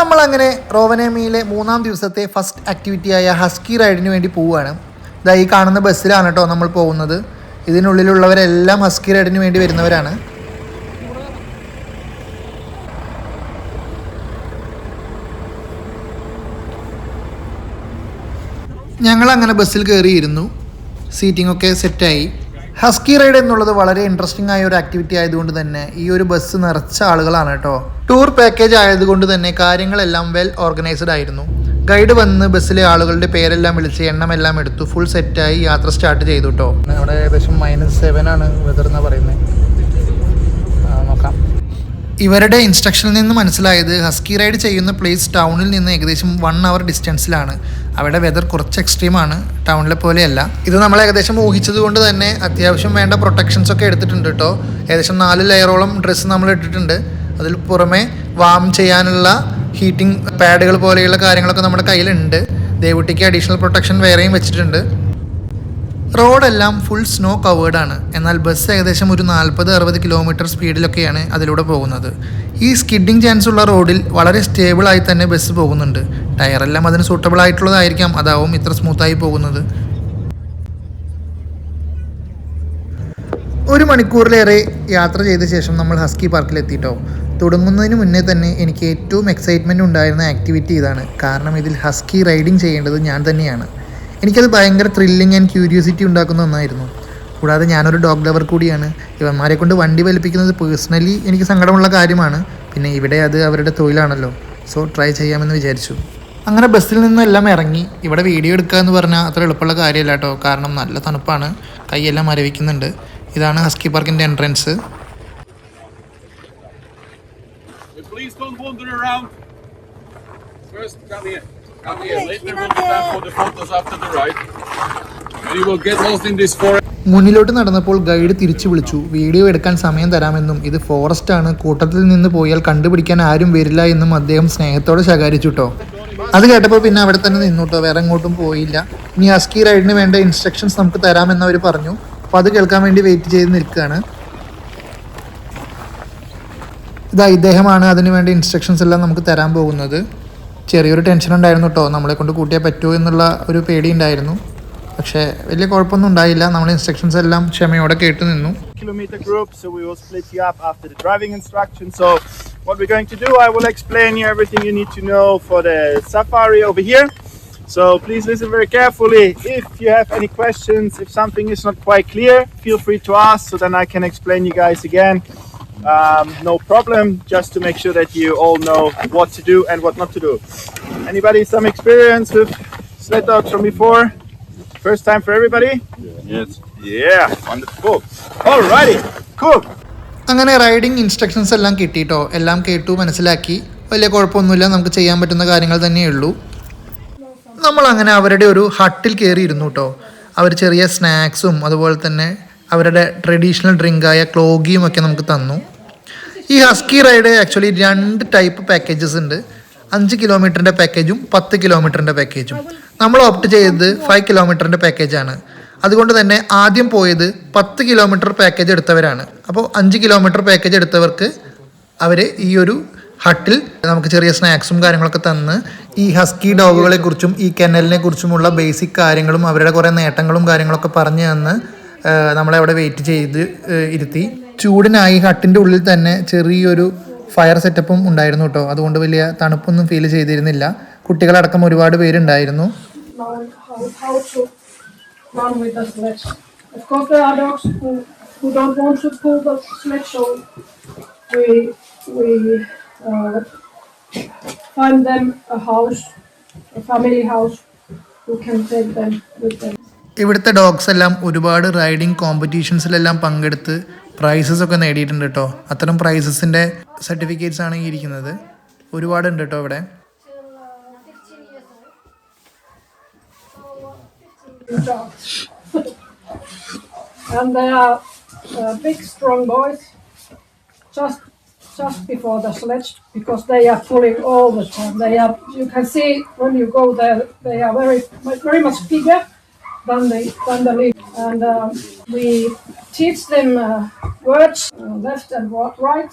നമ്മൾ അങ്ങനെ റോവനേമിയിലെ മൂന്നാം ദിവസത്തെ ഫസ്റ്റ് ആക്ടിവിറ്റി ആയ ഹസ്കി റൈഡിന് വേണ്ടി പോവുകയാണ്. ഇതാ ഈ കാണുന്ന ബസ്സിലാണ് കേട്ടോ നമ്മൾ പോകുന്നത്. ഇതിനുള്ളിലുള്ളവരെല്ലാം ഹസ്കി റൈഡിന് വേണ്ടി വരുന്നവരാണ്. ഞങ്ങൾ അങ്ങനെ ബസ്സിൽ കയറിയിരുന്നു. സീറ്റിംഗ് ഒക്കെ സെറ്റായി ഹസ്കി റൈഡ് എന്നുള്ളത് വളരെ ഇൻട്രസ്റ്റിംഗ് ആയ ഒരു ആക്ടിവിറ്റി ആയതുകൊണ്ട് തന്നെ ഈ ഒരു ബസ് നിറച്ച ആളുകളാണ് കേട്ടോ. ടൂർ പാക്കേജ് ആയതുകൊണ്ട് തന്നെ കാര്യങ്ങളെല്ലാം വെൽ ഓർഗനൈസ്ഡ് ആയിരുന്നു. ഗൈഡ് വന്ന് ബസ്സിലെ ആളുകളുടെ പേരെല്ലാം വിളിച്ച് എണ്ണമെല്ലാം എടുത്തു ഫുൾ സെറ്റായി യാത്ര സ്റ്റാർട്ട് ചെയ്തു കേട്ടോ. അവിടെ ഏകദേശം മൈനസ് സെവൻ ആണ് വെതർ എന്നാ പറയുന്നത് നോക്കാം. ഇവരുടെ ഇൻസ്ട്രക്ഷനിൽ നിന്ന് മനസ്സിലായത് ഹസ്കി റൈഡ് ചെയ്യുന്ന പ്ലേസ് ടൗണിൽ നിന്ന് ഏകദേശം വൺ അവർ ഡിസ്റ്റൻസിലാണ് അവിടെ വെതർ കുറച്ച് എക്സ്ട്രീം ആണ്. ടൗണിലെ പോലെയല്ല. ഇത് നമ്മൾ ഏകദേശം ഊഹിച്ചത് കൊണ്ട് തന്നെ അത്യാവശ്യം വേണ്ട പ്രൊട്ടക്ഷൻസ് ഒക്കെ എടുത്തിട്ടുണ്ട് കേട്ടോ ഏകദേശം നാല് ലെയറോളം ഡ്രസ്സ് നമ്മൾ ഇട്ടിട്ടുണ്ട്. അതിൽ പുറമെ വാം ചെയ്യാനുള്ള ഹീറ്റിംഗ് പാഡുകൾ പോലെയുള്ള കാര്യങ്ങളൊക്കെ നമ്മുടെ കയ്യിലുണ്ട്. ദേവുട്ടിക്ക് അഡീഷണൽ പ്രൊട്ടക്ഷൻ വേറെയും വെച്ചിട്ടുണ്ട്. റോഡെല്ലാം ഫുൾ സ്നോ കവേർഡാണ്. എന്നാൽ ബസ് ഏകദേശം ഒരു നാൽപ്പത് അറുപത് കിലോമീറ്റർ സ്പീഡിലൊക്കെയാണ് അതിലൂടെ പോകുന്നത്. ഈ സ്കിഡിങ് ചാൻസ് ഉള്ള റോഡിൽ വളരെ സ്റ്റേബിളായി തന്നെ ബസ് പോകുന്നുണ്ട്. ടയറെല്ലാം അതിന് സൂട്ടബിൾ ആയിട്ടുള്ളതായിരിക്കാം. അതാവും ഇത്ര സ്മൂത്തായി പോകുന്നത്. ഒരു മണിക്കൂറിലേറെ യാത്ര ചെയ്ത ശേഷം നമ്മൾ ഹസ്കി പാർക്കിൽ എത്തിയിട്ടോ തുടങ്ങുന്നതിന് മുന്നേ തന്നെ എനിക്ക് ഏറ്റവും എക്സൈറ്റ്മെന്റ് ഉണ്ടായിരുന്ന ആക്ടിവിറ്റി ഇതാണ്. കാരണം ഇതിൽ ഹസ്കി റൈഡിങ് ചെയ്യേണ്ടത് ഞാൻ തന്നെയാണ്. എനിക്കത് ഭയങ്കര ത്രില്ലിങ് ആൻഡ് ക്യൂരിയോസിറ്റി ഉണ്ടാക്കുന്ന ഒന്നായിരുന്നു. കൂടാതെ ഞാനൊരു ഡോഗ് ലവർ കൂടിയാണ്. ഇവന്മാരെ കൊണ്ട് വണ്ടി വലിപ്പിക്കുന്നത് പേഴ്സണലി എനിക്ക് സങ്കടമുള്ള കാര്യമാണ്. പിന്നെ ഇവിടെ അത് അവരുടെ തൊഴിലാണല്ലോ. സോ ട്രൈ ചെയ്യാമെന്ന് വിചാരിച്ചു. അങ്ങനെ ബസ്സിൽ നിന്നെല്ലാം ഇറങ്ങി. ഇവിടെ വീഡിയോ എടുക്കുക എന്ന് പറഞ്ഞാൽ അത്ര എളുപ്പമുള്ള കാര്യമല്ല കേട്ടോ. കാരണം നല്ല തണുപ്പാണ്. കൈയെല്ലാം മരവിക്കുന്നുണ്ട്. ഇതാണ് ഹസ്കി പാർക്കിന്റെ entrance Please don't wander around. First, come here. Come here. Later we'll be time for the photos after the ride. And you will get lost in this forest. മുന്നിലോട്ട് നടന്നപ്പോൾ ഗൈഡ് തിരിച്ചു വിളിച്ചു. വീഡിയോ എടുക്കാൻ സമയം തരാമെന്നും ഇത് forest ആണ്. കൂട്ടത്തിൽ നിന്ന് പോയാൽ കണ്ടുപിടിക്കാൻ ആരും വരില്ല എന്നും അദ്ദേഹം സ്നേഹത്തോടെ ശകാരിച്ചു കേട്ടോ അത് കേട്ടപ്പോൾ പിന്നെ അവിടെ തന്നെ നിന്നുട്ടോ വേറെ എങ്ങോട്ടും പോയില്ല. ഇനി അസ്കി റൈഡിന് വേണ്ട ഇൻസ്ട്രക്ഷൻസ് നമുക്ക് തരാമെന്ന് അവർ പറഞ്ഞു. അപ്പോൾ അത് കേൾക്കാൻ വേണ്ടി വെയിറ്റ് ചെയ്ത് നിൽക്കുകയാണ് ഇതാ ഇദ്ദേഹമാണ് അതിനുവേണ്ട ഇൻസ്ട്രക്ഷൻസ് എല്ലാം നമുക്ക് തരാൻ പോകുന്നത്. ചെറിയൊരു ടെൻഷൻ ഉണ്ടായിരുന്നു കേട്ടോ നമ്മളെ കൊണ്ട് കൂട്ടിയാൽ പറ്റുമോ എന്നുള്ള ഒരു പേടി ഉണ്ടായിരുന്നു പക്ഷേ വലിയ കുഴപ്പമൊന്നും ഉണ്ടായില്ല നമ്മൾ ഇൻസ്ട്രക്ഷൻസ് എല്ലാം ക്ഷമയോടെ കേട്ടു നിന്നു so we will split up after the driving instruction So, what we're going to do, I will explain you everything you need to know for the safari over here. So, please listen very carefully. If you have any questions, if something is not quite clear, feel free to ask so then I can explain you guys again. Um, no problem, just to make sure that you all know what to do and what not to do. Anybody some experience with sled dogs from before? First time for everybody? Yes. Yeah, wonderful. Alrighty, cool. അങ്ങനെ riding instructions എല്ലാം കിട്ടിയിട്ടോ എല്ലാം കേട്ടു മനസ്സിലാക്കി വലിയ കുഴപ്പമൊന്നുമില്ല നമുക്ക് ചെയ്യാൻ പറ്റുന്ന കാര്യങ്ങൾ തന്നെ ഉള്ളൂ നമ്മൾ അങ്ങനെ അവരുടെ ഒരു ഹട്ടിൽ കയറിയിരുന്നു കേട്ടോ അവർ ചെറിയ സ്നാക്സും അതുപോലെ തന്നെ അവരുടെ ട്രഡീഷണൽ ഡ്രിങ്കായ ക്ലോഗിയും ഒക്കെ നമുക്ക് തന്നു ഈ ഹസ്കി റൈഡ് ആക്ച്വലി രണ്ട് ടൈപ്പ് പാക്കേജസ് ഉണ്ട്. അഞ്ച് കിലോമീറ്ററിന്റെ പാക്കേജും പത്ത് കിലോമീറ്ററിന്റെ പാക്കേജും നമ്മൾ ഓപ്റ്റ് ചെയ്തത് ഫൈവ് കിലോമീറ്ററിന്റെ പാക്കേജാണ് അതുകൊണ്ട് തന്നെ ആദ്യം പോയത് പത്ത് കിലോമീറ്റർ പാക്കേജ് എടുത്തവരാണ്. അപ്പോൾ അഞ്ച് കിലോമീറ്റർ പാക്കേജ് എടുത്തവർക്ക് അവർ ഈ ഒരു ഹട്ടിൽ നമുക്ക് ചെറിയ സ്നാക്സും കാര്യങ്ങളൊക്കെ തന്ന് ഈ ഹസ്കി ഡോഗുകളെ കുറിച്ചും ഈ കെനലിനെ കുറിച്ചുമുള്ള ബേസിക് കാര്യങ്ങളും അവരുടെ കുറേ നേട്ടങ്ങളും കാര്യങ്ങളൊക്കെ പറഞ്ഞു തന്ന് നമ്മളവിടെ വെയിറ്റ് ചെയ്ത് ഇരുത്തി. ചൂടിനായി ഹട്ടിന്റെ ഉള്ളിൽ തന്നെ ചെറിയൊരു ഫയർ സെറ്റപ്പും ഉണ്ടായിരുന്നു കേട്ടോ അതുകൊണ്ട് വലിയ തണുപ്പൊന്നും ഫീൽ ചെയ്തിരുന്നില്ല. കുട്ടികളടക്കം ഒരുപാട് പേരുണ്ടായിരുന്നു. Uh, find them a house, a family house, who can take them with. ഇവിടുത്തെ ഡോഗ്സ് എല്ലാം ഒരുപാട് റൈഡിങ് കോമ്പറ്റീഷൻസിലെല്ലാം പങ്കെടുത്ത് പ്രൈസസ് ഒക്കെ നേടിയിട്ടുണ്ട് കേട്ടോ അത്തരം പ്രൈസസിന്റെ സർട്ടിഫിക്കറ്റ്സ് ആണ് ഇരിക്കുന്നത് ഒരുപാടുണ്ട് കേട്ടോ ഇവിടെ and they are uh, big, strong boys. Just just before the sledge, because they are pulling all the time. They are. You can see when you go there, they are very very much bigger than the than the lead. And um, we teach them uh, words uh, left and right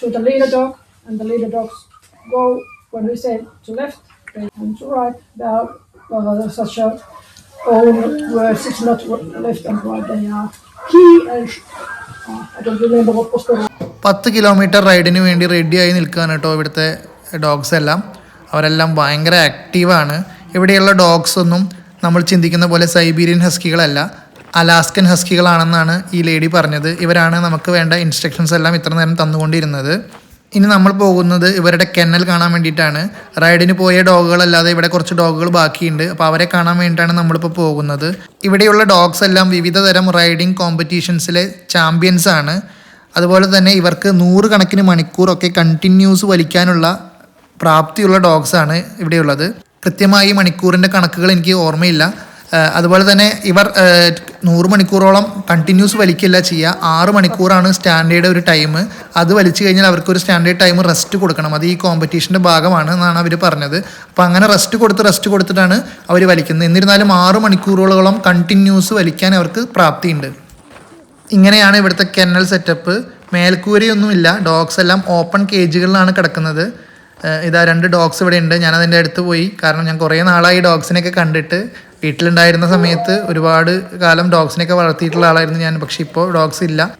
to the leader dog, and the leader dogs go when we say to left and to right, there are uh, such a own words. It's not left and right. They are key and uh, I don't remember what was the പത്ത് kilometre റൈഡിന് വേണ്ടി റെഡിയായി നിൽക്കുകയാണ് കേട്ടോ ഇവിടുത്തെ dogs എല്ലാം അവരെല്ലാം ഭയങ്കര ആക്റ്റീവാണ് ഇവിടെയുള്ള ഡോഗ്സ് ഒന്നും നമ്മൾ ചിന്തിക്കുന്ന പോലെ സൈബീരിയൻ ഹസ്കികളല്ല അലാസ്കൻ ഹസ്കികളാണെന്നാണ് ഈ ലേഡി പറഞ്ഞത്. ഇവരാണ് നമുക്ക് വേണ്ട ഇൻസ്ട്രക്ഷൻസ് എല്ലാം ഇത്ര നേരം തന്നുകൊണ്ടിരുന്നത്. ഇനി നമ്മൾ പോകുന്നത് ഇവരുടെ കെന്നൽ കാണാൻ വേണ്ടിയിട്ടാണ്. റൈഡിന് പോയ ഡോഗുകളല്ലാതെ ഇവിടെ കുറച്ച് ഡോഗുകൾ ബാക്കിയുണ്ട്. അപ്പോൾ അവരെ കാണാൻ വേണ്ടിയിട്ടാണ് നമ്മളിപ്പോൾ പോകുന്നത്. ഇവിടെയുള്ള ഡോഗ്സ് എല്ലാം വിവിധ തരം റൈഡിങ് കോമ്പറ്റീഷൻസിലെ ചാമ്പ്യൻസ് ആണ്. അതുപോലെ തന്നെ ഇവർക്ക് നൂറ് കണക്കിന് മണിക്കൂറൊക്കെ കണ്ടിന്യൂസ് വലിക്കാനുള്ള പ്രാപ്തിയുള്ള ഡോഗ്സാണ് ഇവിടെയുള്ളത്. കൃത്യമായി മണിക്കൂറിന്റെ കണക്കുകൾ എനിക്ക് ഓർമ്മയില്ല. അതുപോലെ തന്നെ ഇവർ നൂറ് മണിക്കൂറോളം കണ്ടിന്യൂസ് വലിക്കില്ല ചെയ്യുക. ആറ് മണിക്കൂറാണ് സ്റ്റാൻഡേർഡ് ഒരു ടൈം. അത് വലിച്ചു കഴിഞ്ഞാൽ അവർക്ക് ഒരു സ്റ്റാൻഡേർഡ് ടൈം റെസ്റ്റ് കൊടുക്കണം. അത് ഈ കോമ്പറ്റീഷന്റെ ഭാഗമാണ് എന്നാണ് അവർ പറഞ്ഞത്. അപ്പോൾ അങ്ങനെ റെസ്റ്റ് കൊടുത്ത് റെസ്റ്റ് കൊടുത്തിട്ടാണ് അവർ വലിക്കുന്നത്. എന്നിരുന്നാലും ആറ് മണിക്കൂറുകളോളം കണ്ടിന്യൂസ് വലിക്കാൻ അവർക്ക് പ്രാപ്തിയുണ്ട്. ഇങ്ങനെയാണ് ഇവിടുത്തെ കെന്നൽ സെറ്റപ്പ്. മേൽക്കൂരയൊന്നുമില്ല. ഡോഗ്സ് എല്ലാം ഓപ്പൺ കേജുകളിലാണ് കിടക്കുന്നത്. ഇതാ രണ്ട് ഡോഗ്സ് ഇവിടെ ഉണ്ട്. ഞാൻ അതിന്റെ അടുത്ത് പോയി. കാരണം ഞാൻ കുറേ നാളായി ഡോഗ്സിനെയൊക്കെ കണ്ടിട്ട്. വീട്ടിലുണ്ടായിരുന്ന സമയത്ത് ഒരുപാട് കാലം ഡോഗ്സിനെയൊക്കെ വളർത്തിയിട്ടുള്ള ആളായിരുന്നു ഞാൻ. പക്ഷെ ഇപ്പോൾ ഡോഗ്സ് ഇല്ല.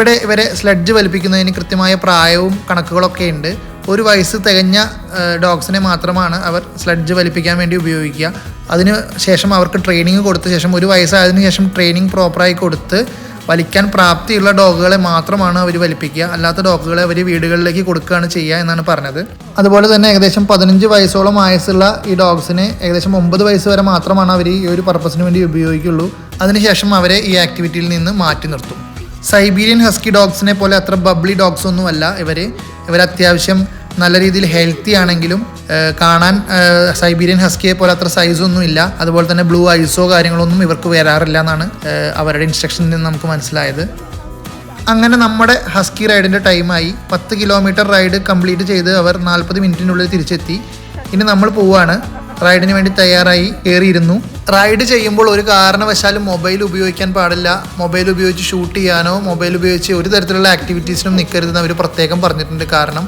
ഇവിടെ ഇവരെ സ്ലഡ്ജ് വലിപ്പിക്കുന്നതിന് കൃത്യമായ പ്രായവും കണക്കുകളൊക്കെ ഉണ്ട്. ഒരു വയസ്സ് തികഞ്ഞ ഡോഗ്സിനെ മാത്രമാണ് അവർ സ്ലഡ്ജ് വലിപ്പിക്കാൻ വേണ്ടി ഉപയോഗിക്കുക. അതിന് ശേഷം അവർക്ക് ട്രെയിനിങ് കൊടുത്ത ശേഷം ഒരു വയസ്സായതിന് ശേഷം ട്രെയിനിങ് പ്രോപ്പറായി കൊടുത്ത് വലിക്കാൻ പ്രാപ്തിയുള്ള ഡോഗുകളെ മാത്രമാണ് അവർ വലിപ്പിക്കുക. അല്ലാത്ത ഡോഗുകളെ അവർ വീടുകളിലേക്ക് കൊടുക്കുകയാണ് ചെയ്യുക എന്നാണ് പറഞ്ഞത്. അതുപോലെ തന്നെ ഏകദേശം പതിനഞ്ച് വയസ്സോളം വയസ്സുള്ള ഈ ഡോഗ്സിനെ ഏകദേശം ഒമ്പത് വയസ്സ് വരെ മാത്രമാണ് അവർ ഈ ഒരു പർപ്പസിന് വേണ്ടി ഉപയോഗിക്കുള്ളൂ. അതിനുശേഷം അവരെ ഈ ആക്ടിവിറ്റിയിൽ നിന്ന് മാറ്റി നിർത്തും. സൈബീരിയൻ ഹസ്കി ഡോഗ്സിനെ പോലെ അത്ര ബബ്ലി ഡോഗ്സ് ഒന്നുമല്ല. ഇവർ ഇവർ അത്യാവശ്യം നല്ല രീതിയിൽ ഹെൽത്തി ആണെങ്കിലും കാണാൻ സൈബീരിയൻ ഹസ്കിയെ പോലെ അത്ര സൈസൊന്നും ഇല്ല. അതുപോലെ തന്നെ ബ്ലൂ ഐസോ കാര്യങ്ങളൊന്നും ഇവർക്ക് വരാറില്ല എന്നാണ് അവരുടെ ഇൻസ്ട്രക്ഷനിൽ നിന്ന് നമുക്ക് മനസ്സിലായത്. അങ്ങനെ നമ്മുടെ ഹസ്കി റൈഡിന്റെ ടൈമായി പത്ത് കിലോമീറ്റർ റൈഡ് കംപ്ലീറ്റ് ചെയ്ത് അവർ നാൽപ്പത് മിനിറ്റിനുള്ളിൽ തിരിച്ചെത്തി. ഇനി നമ്മൾ പോവാണ്. റൈഡിന് വേണ്ടി തയ്യാറായി കയറിയിരുന്നു. റൈഡ് ചെയ്യുമ്പോൾ ഒരു കാരണവശാലും മൊബൈൽ ഉപയോഗിക്കാൻ പാടില്ല. മൊബൈൽ ഉപയോഗിച്ച് ഷൂട്ട് ചെയ്യാനോ മൊബൈൽ ഉപയോഗിച്ച് ഒരു തരത്തിലുള്ള ആക്ടിവിറ്റീസിനും നിൽക്കരുതെന്ന് അവർ പ്രത്യേകം പറഞ്ഞിട്ടുണ്ട്. കാരണം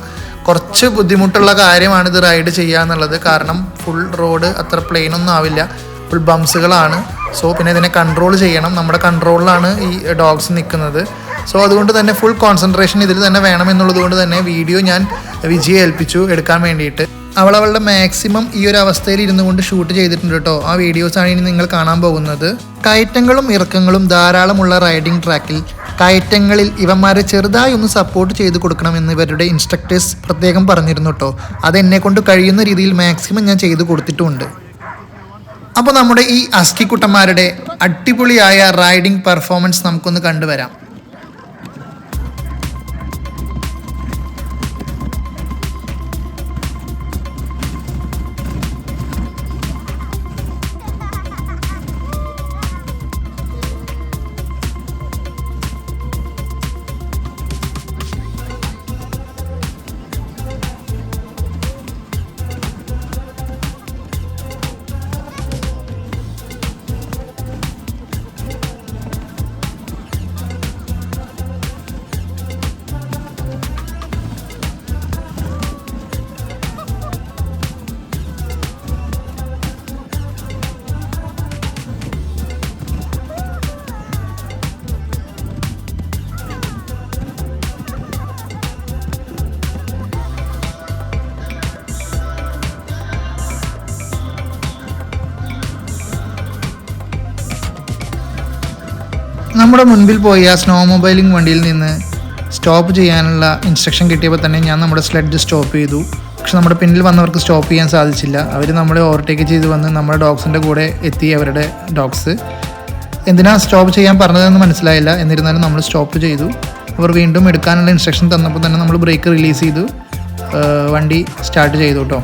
കുറച്ച് ബുദ്ധിമുട്ടുള്ള കാര്യമാണ് ഇത് റൈഡ് ചെയ്യുക എന്നുള്ളത്. കാരണം ഫുൾ റോഡ് അത്ര പ്ലെയിൻ ഒന്നും ആവില്ല. ഫുൾ ബംസുകളാണ് സോ പിന്നെ ഇതിനെ കൺട്രോൾ ചെയ്യണം. നമ്മുടെ കൺട്രോളിലാണ് ഈ ഡോഗ്സ് നിൽക്കുന്നത് സോ അതുകൊണ്ട് തന്നെ ഫുൾ കോൺസെൻട്രേഷൻ ഇതിൽ തന്നെ വേണമെന്നുള്ളത് കൊണ്ട് തന്നെ വീഡിയോ ഞാൻ വിജയെ ഏൽപ്പിച്ചു എടുക്കാൻ വേണ്ടിയിട്ട്. അവൾ അവളുടെ മാക്സിമം ഈ ഒരു അവസ്ഥയിൽ ഇരുന്നു കൊണ്ട് ഷൂട്ട് ചെയ്തിട്ടുണ്ട് കേട്ടോ ആ വീഡിയോസാണ് ഇനി നിങ്ങൾ കാണാൻ പോകുന്നത്. കയറ്റങ്ങളും ഇറക്കങ്ങളും ധാരാളമുള്ള റൈഡിംഗ് ട്രാക്കിൽ കയറ്റങ്ങളിൽ ഇവന്മാരെ ചെറുതായി ഒന്ന് സപ്പോർട്ട് ചെയ്ത് കൊടുക്കണമെന്ന് ഇവരുടെ ഇൻസ്ട്രക്ടേഴ്സ് പ്രത്യേകം പറഞ്ഞിരുന്നു കേട്ടോ അത് എന്നെ കൊണ്ട് കഴിയുന്ന രീതിയിൽ മാക്സിമം ഞാൻ ചെയ്തു കൊടുത്തിട്ടുമുണ്ട് അപ്പോൾ നമ്മുടെ ഈ അസ്കിക്കുട്ടന്മാരുടെ അടിപൊളിയായ റൈഡിംഗ് പെർഫോമൻസ് നമുക്കൊന്ന് കണ്ടുവരാം. നമ്മുടെ മുൻപിൽ പോയി ആ സ്നോ മൊബൈലിംഗ് വണ്ടിയിൽ നിന്ന് സ്റ്റോപ്പ് ചെയ്യാനുള്ള ഇൻസ്ട്രക്ഷൻ കിട്ടിയപ്പോൾ തന്നെ ഞാൻ നമ്മുടെ സ്ലെഡ് സ്റ്റോപ്പ് ചെയ്തു. പക്ഷെ നമ്മുടെ പിന്നിൽ വന്നവർക്ക് സ്റ്റോപ്പ് ചെയ്യാൻ സാധിച്ചില്ല. അവർ നമ്മളെ ഓവർടേക്ക് ചെയ്ത് വന്ന് നമ്മുടെ ഡോഗ്സിന്റെ കൂടെ എത്തി അവരുടെ ഡോഗ്സ്. എന്തിനാ സ്റ്റോപ്പ് ചെയ്യാൻ പറഞ്ഞതെന്ന് മനസ്സിലായില്ല. എന്നിരുന്നാലും നമ്മൾ സ്റ്റോപ്പ് ചെയ്തു. അവർ വീണ്ടും എടുക്കാനുള്ള ഇൻസ്ട്രക്ഷൻ തന്നപ്പോൾ തന്നെ നമ്മൾ ബ്രേക്ക് റിലീസ് ചെയ്തു. വണ്ടി സ്റ്റാർട്ട് ചെയ്തു കേട്ടോ.